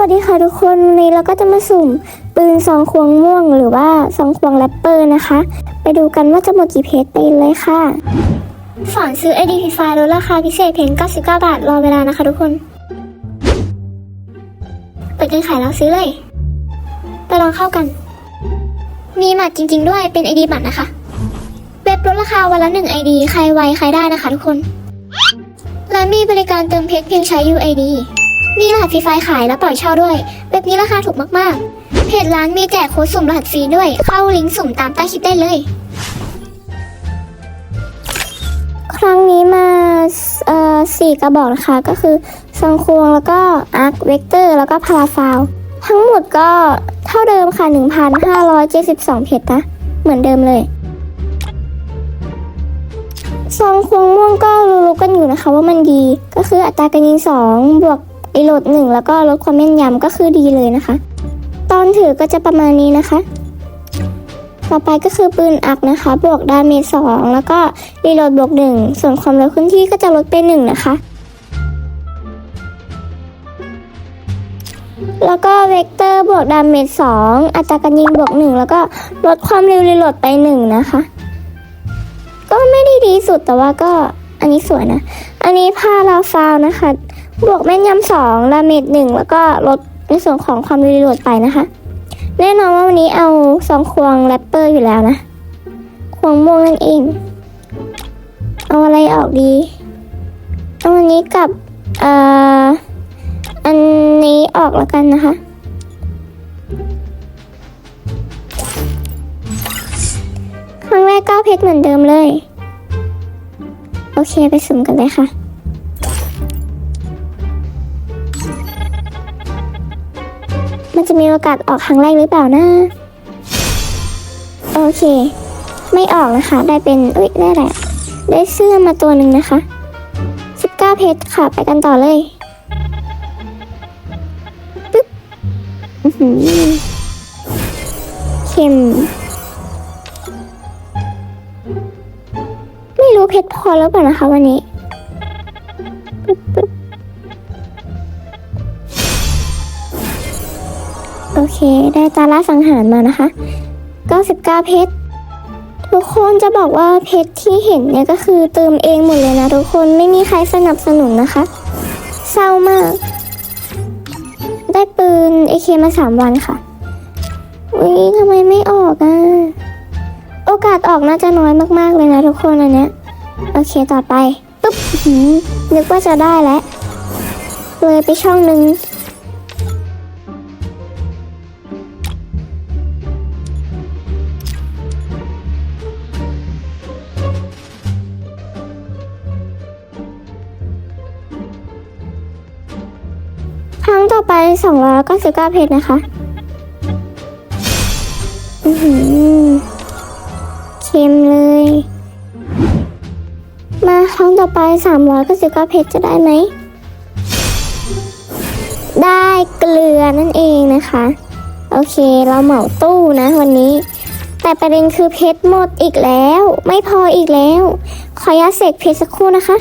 วัสดีค่ะทุกคนวันนี้เราก็จะมาสุ่มปืนซองควงม่วงหรือว่าซองควงแรปเปอร์นะคะ ไปดูกันว่าจะหมดกี่เพจไปเลยค่ะฝอนซื้อ ID พีไฟลดราคาพิเศษเพียง99 บาท รอเวลานะคะทุกคน เปิดการขายแล้วซื้อเลย ไปลองเข้ากัน มีหมัดจริง ๆ ด้วยเป็น ID บัตรนะคะ เว็บลดราคาวันละหนึ่ง ID ใครไวใครได้นะคะทุกคนร้านมีบริการเติมเพชรเพียงใช้ UID มีรหัสฟรีไฟล์ขายและปล่อยเช่าด้วย เว็บนี้ราคาถูกมากๆ เพจร้านมีแจกโค้ดสุ่มรหัสฟรีด้วย เข้าลิงก์สุ่มตามใต้คลิปได้เลย ครั้งนี้มาเอ่อสี่กระบอกนะคะ ก็คือซังควงแล้วก็อาร์คเวกเตอร์แล้วก็พาราฟาวทั้งหมดก็เท่าเดิมค่ะ 1,572 เพจนะ เหมือนเดิมเลยซองควงม่วงก็รู้ๆกันอยู่นะคะว่ามันดี ก็คืออัตราการยิง 2 บวก รีโหลด1 แล้วก็ลดความแม่นยำก็คือดีเลยนะคะ ตอนถือก็จะประมาณนี้นะคะ ต่อไปก็คือปืนอักนะคะ บวกดาเมจ2แล้วก็รีโหลดบวก1ส่วนความเร็วเคลื่อนที่ก็จะลดไป1นะคะ แล้วก็เวกเตอร์บวกดาเมจ2อัตราการยิงบวก1แล้วก็ลดความเร็วรีโหลดไป1นะคะ ก็ไม่ได้ดีสุดแต่ว่าก็อันนี้สวยนะ อันนี้พาราฟาวนะคะ บวกแม่นยำสองดาเมจหนึ่งแล้วก็ลดในส่วนของความรีโหลดไปนะคะ แน่นอนว่าวันนี้เอาสองควงแรปเปอร์อยู่แล้วนะ ควงม่วงนั่นเอง เอาอะไรออกดีเอาอันนี้กับเอ่ออันนี้ออกแล้วกันนะคะครั้งแรกก็เพชรเหมือนเดิมเลย โอเคไปสุ่มกันเลยค่ะ มันจะมีโอกาสออกครั้งแรกหรือเปล่านะ โอเค ไม่ออกนะคะ ได้เป็นเอ้ยได้แหละ ได้เสื้อมาตัวหนึ่งนะคะ 19 เพชรค่ะ ไปกันต่อเลยปึ๊บอื้อหือเข็ม ไม่รู้เพชรพอแล้วเปล่านะคะวันนี้ปึ๊บปึ๊บ เค ได้ตาล่าสังหารมานะคะ 99 เพชร ทุกคนจะบอกว่าเพชรที่เห็นเนี่ยก็คือเติมเองหมดเลยนะทุกคนไม่มีใครสนับสนุนนะคะ เศร้ามาก ได้ปืน AK มา 3 วันค่ะอุ้ยทำไมไม่ออกอะ โอกาสออกน่าจะน้อยมากๆเลยนะทุกคนอันเนี้ย โอเคต่อไป ปุ๊บนึกว่าจะได้แล้วเลยไปช่องหนึ่ง ครั้งต่อไป299เพจนะคะอือหือเค็มเลย มาครั้งต่อไป399เพชรจะได้ไหม ได้เกลือนั่นเองนะคะ โอเคเราเหมาตู้นะวันนี้ แต่ประเด็นคือเพชรหมดอีกแล้ว ไม่พออีกแล้ว ขออนุญาเสกเพชรสักครู่นะคะ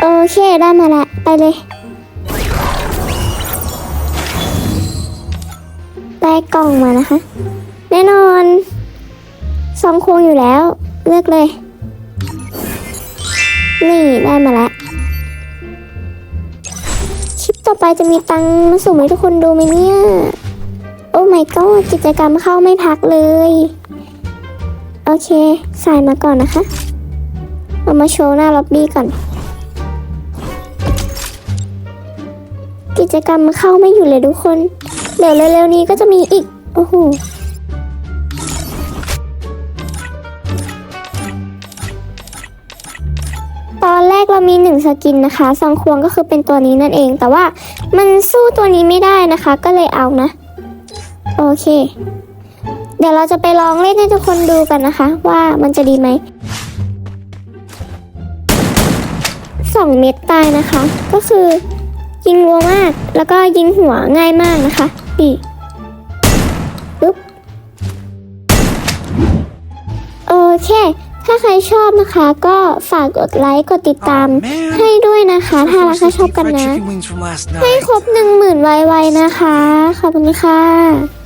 โอเคได้มาละ ไปเลย ได้กล่องมานะคะ แน่นอนซองควงอยู่แล้ว เลือกเลย นี่ได้มาแล้ว คลิปต่อไปจะมีตังมาสุ่มให้ทุกคนดูไหมเนี่ย โอ้ my god กิจกรรมเข้าไม่พักเลย โอเค ใส่มาก่อนนะคะ เอามาโชว์หน้าล็อบบี้ก่อน จกรรมเข้าไม่อยู่เลยทุกคน เดี๋ยวเร็วๆนี้ก็จะมีอีก โอ้โหตอนแรกเรามีหนึ่งสกินนะคะซองควงก็คือเป็นตัวนี้นั่นเอง แต่ว่ามันสู้ตัวนี้ไม่ได้นะคะ ก็เลยเอานะ โอเค เดี๋ยวเราจะไปลองเล่นให้ทุกคนดูกันนะคะ ว่ามันจะดีไหมสองเม็ดตายนะคะ ก็คือ ยิงรัวมาก แล้วก็ยิงหัวง่ายมากนะคะ นี่ปึ๊บโอเค ถ้าใครชอบนะคะ ก็ฝากกดไลค์ กดติดตาม Aw, man. ให้ด้วยนะคะ So ถ้ารัก forced ถ้า to ชอบ eat กัน fried นะ chicken wings from last ให้ night. ครบหนึ่งหมื่นไวๆนะคะ ขอบคุณค่ะ